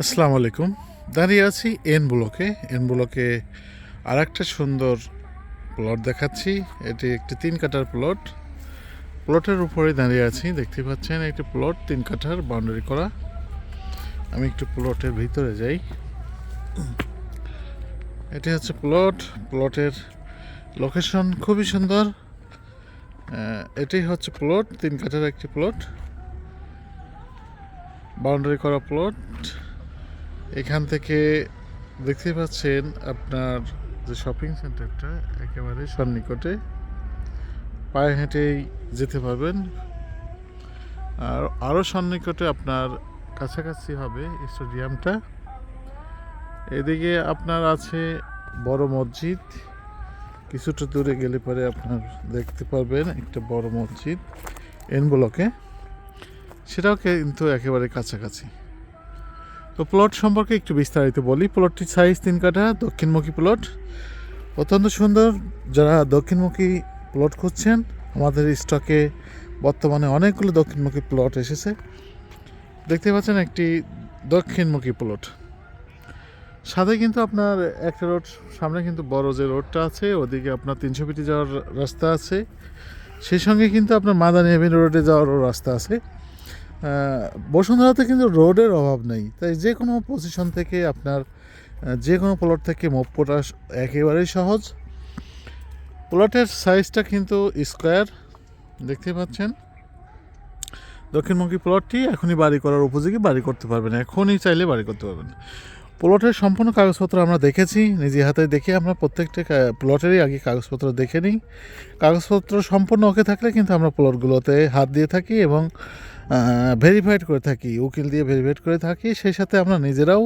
আসসালামু আলাইকুম। দাঁড়িয়ে আছি এন ব্লকে। এন ব্লকে আর একটা সুন্দর প্লট দেখাচ্ছি। এটি একটি তিন কাঠার প্লট। প্লটের উপরে দাঁড়িয়ে আছি, দেখতে পাচ্ছেন একটি প্লট, তিন কাঠার বাউন্ডারি করা। আমি একটু প্লটের ভিতরে যাই। এটি হচ্ছে প্লট। প্লটের লোকেশন খুবই সুন্দর। এটি হচ্ছে প্লট, তিন কাঠার একটি প্লট। বাউন্ডারি করা প্লট। এখান থেকে দেখতে পাচ্ছেন আপনার যে শপিং সেন্টারটা একেবারে সন্নিকটে। পায়ে হেঁটেই যেতে পারবেন। আর আরও সন্নিকটে আপনার কাছাকাছি হবে স্টেডিয়ামটা। এদিকে আপনার আছে বড় মসজিদ। কিছুটা দূরে গেলে পরে আপনার দেখতে পারবেন একটা বড় মসজিদ এন ব্লকে সেটাও কিন্তু একেবারে কাছাকাছি। তো প্লট সম্পর্কে একটু বিস্তারিত বলি। প্লটটির সাইজ তিন কাঠা, দক্ষিণমুখী প্লট। অত্যন্ত সুন্দর। যারা দক্ষিণমুখী প্লট খুঁজছেন, আমাদের স্টকে বর্তমানে অনেকগুলো দক্ষিণমুখী প্লট এসেছে। দেখতে পাচ্ছেন একটি দক্ষিণমুখী প্লট। সাথে কিন্তু আপনার একটা রোড, সামনে কিন্তু বড় যে রোডটা আছে, ওদিকে আপনার তিনশো ফিটে যাওয়ার রাস্তা আছে। সেই সঙ্গে কিন্তু আপনার মাদানী এভিনিউ রোডে যাওয়ারও রাস্তা আছে। বসুন্ধরাতে কিন্তু রোডের অভাব নেই। তাই যে কোনো পজিশন থেকে আপনার যে কোনো প্লট থেকে মপ করা একেবারেই সহজ। প্লটের সাইজটা কিন্তু স্কোয়ার দেখতে পাচ্ছেন? দক্ষিণমুখী প্লটটি এখনই বাড়ি করার উপযোগী, বাড়ি করতে পারবেন। এখনই চাইলে বাড়ি করতে পারবেন। প্লটের সম্পূর্ণ কাগজপত্র আমরা দেখেছি। নিজে হাতে দেখে আমরা প্রত্যেকটা প্লটেরই আগে কাগজপত্র দেখে নিই। কাগজপত্র সম্পূর্ণ ওকে থাকলে কিন্তু আমরা প্লটগুলোতে হাত দিয়ে থাকি এবং ভেরিফাইড করে থাকি, উকিল দিয়ে ভেরিফাইড করে থাকি। সেই সাথে আমরা নিজেরাও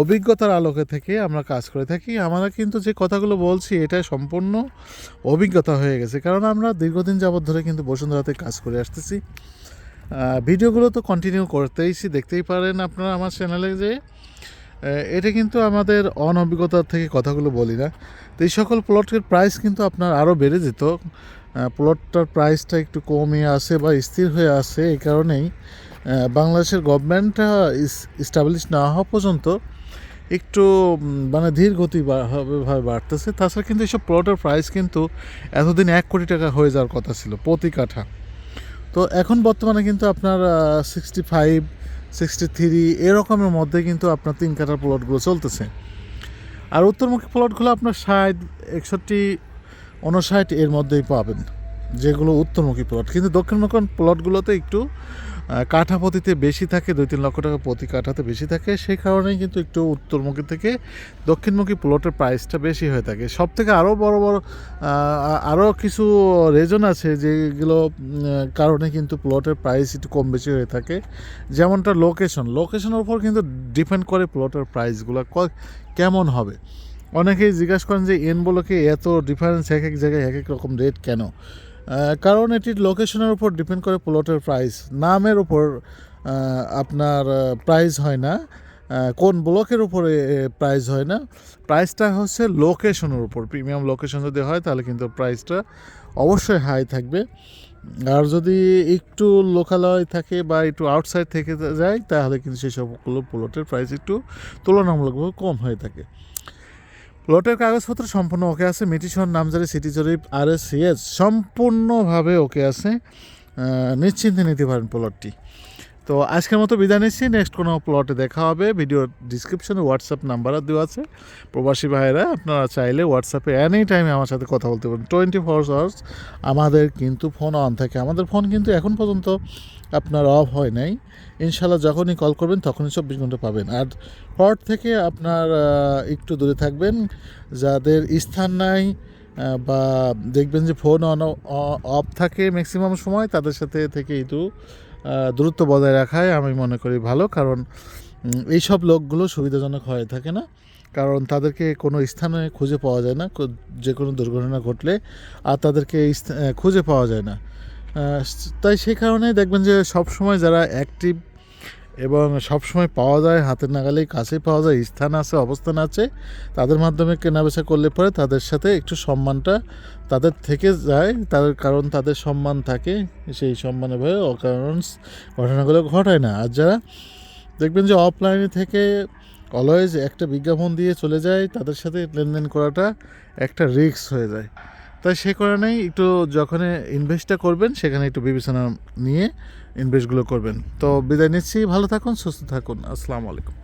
অভিজ্ঞতার আলোকে থেকে আমরা কাজ করে থাকি। আমরা কিন্তু যে কথাগুলো বলছি, এটা সম্পূর্ণ অভিজ্ঞতা হয়ে গেছে। কারণ আমরা দীর্ঘদিন যাবৎ ধরে কিন্তু বসুন্ধরাতে কাজ করে আসতেছি। ভিডিওগুলো তো কন্টিনিউ করতেইছি। দেখতেই পারেন আপনারা আমার চ্যানেলে যে এটা কিন্তু আমাদের অনভিজ্ঞতার থেকে কথাগুলো বলি না। তো এই সকল প্লটের প্রাইস কিন্তু আপনার আরও বেড়ে যেত। প্লটটার প্রাইসটা একটু কমে আসে বা স্থির হয়ে আসে এই কারণেই বাংলাদেশের গভর্নমেন্টটা স্টাবলিশ না হওয়া পর্যন্ত একটু মানে ধীর গতি ভাবে বাড়তেছে। তাছাড়া কিন্তু এইসব প্লটের প্রাইস কিন্তু এতদিন এক কোটি টাকা হয়ে যাওয়ার কথা ছিল প্রতি কাঠা। তো এখন বর্তমানে কিন্তু আপনার সিক্সটি ফাইভ সিক্সটি থ্রি এরকমের মধ্যে কিন্তু আপনার তিন কাটার প্লটগুলো চলতেছে। আর উত্তরমুখী প্লটগুলো আপনার ষাট, একষট্টি উনষাট এর মধ্যেই পাবেন, যেগুলো উত্তরমুখী প্লট কিন্তু দক্ষিণমুখী প্লটগুলোতে একটু কাঠাপতিতে বেশি থাকে, দুই তিন লক্ষ টাকা প্রতি কাঠাতে বেশি থাকে, সেই কারণেই কিন্তু একটু উত্তরমুখী থেকে দক্ষিণমুখী প্লটের প্রাইসটা বেশি হয়ে থাকে। সব থেকে আরও বড় বড় আরও কিছু রিজন আছে যেগুলো কারণে কিন্তু প্লটের প্রাইস একটু কম বেশি হয়ে থাকে। যেমনটা লোকেশন লোকেশনের উপর কিন্তু ডিপেন্ড করে প্লটের প্রাইসগুলো কেমন হবে? অনেকেই জিজ্ঞাসা করেন যে, এন বলোকে এত ডিফারেন্স এক এক জায়গায় এক এক রকম রেট কেন? কারণ এটির লোকেশনের উপর ডিপেন্ড করে প্লটের প্রাইস নামের উপর আপনার প্রাইস হয় না। কোন ব্লকের উপরে প্রাইস হয় না। প্রাইসটা হচ্ছে লোকেশনের উপর। প্রিমিয়াম লোকেশন যদি হয়, তাহলে কিন্তু প্রাইসটা অবশ্যই হাই থাকবে। আর যদি একটু লোকালয় থাকে বা একটু আউটসাইড থেকে যায়, তাহলে কিন্তু সেই সবগুলো প্লটের প্রাইস একটু তুলনামূলকভাবে কম হয়ে থাকে। প্লটের কাগজপত্র সম্পূর্ণ ওকে আছে, মিটিশন, নামজারি, সিটি জরিপ আর এস, সম্পূর্ণভাবে ওকে আছে নিশ্চিন্তে নিতে পারেন প্লটটি তো আজকের মতো বিদায় নিচ্ছি। নেক্সট কোনো প্লটে দেখা হবে। ভিডিও ডিসক্রিপশনে হোয়াটসঅ্যাপ নাম্বারও দেওয়া আছে। প্রবাসী ভাইয়েরা, আপনারা চাইলে হোয়াটসঅ্যাপে এনি টাইমে আমার সাথে কথা বলতে পারেন। টোয়েন্টি ফোর আওয়ার্স আমাদের কিন্তু ফোন অন থাকে। আমাদের ফোন কিন্তু এখন পর্যন্ত আপনার অফ হয় নাই। ইনশাল্লাহ যখনই কল করবেন, তখনই চব্বিশ ঘণ্টা পাবেন। আর পট থেকে আপনার একটু দূরে থাকবেন। যাদের স্থান নাই বা দেখবেন যে ফোন অন অফ থাকে ম্যাক্সিমাম সময়, তাদের সাথে থেকে একটু দূরত্ব বজায় রাখাই আমি মনে করি ভালো, কারণ এই সব লোকগুলো সুবিধাজনক হয়ে থাকে না। কারণ তাদেরকে কোনো স্থানে খুঁজে পাওয়া যায় না যে কোনো দুর্ঘটনা ঘটলে, আর তাদেরকে খুঁজে পাওয়া যায় না। তাই সেই কারণে দেখবেন যে সব সময় যারা অ্যাক্টিভ এবং সব সময় পাওয়া যায়, হাতের নাগালেই কাছেই পাওয়া যায়, স্থান আছে, অবস্থান আছে, তাদের মাধ্যমে কেনাবেচা করলে পরে তাদের সাথে একটু সম্মানটা তাদের থেকে যায় তাদের কারণ তাদের সম্মান থাকে, সেই সম্মানে ভয়ে অকারণ ঘটনাগুলো ঘটায় না। আর যারা দেখবেন যে অফলাইনে থেকে অলওয়েজ একটা বিজ্ঞাপন দিয়ে চলে যায়, তাদের সাথে লেনদেন করাটা একটা রিস্ক হয়ে যায়। তাই সে কারণেই একটু যখন ইনভেস্টটা করবেন, সেখানে একটু বিবেচনা নিয়ে ইনভেস্টগুলো করবেন। তো বিদায় নিচ্ছি, ভালো থাকুন, সুস্থ থাকুন, আসসালামু আলাইকুম।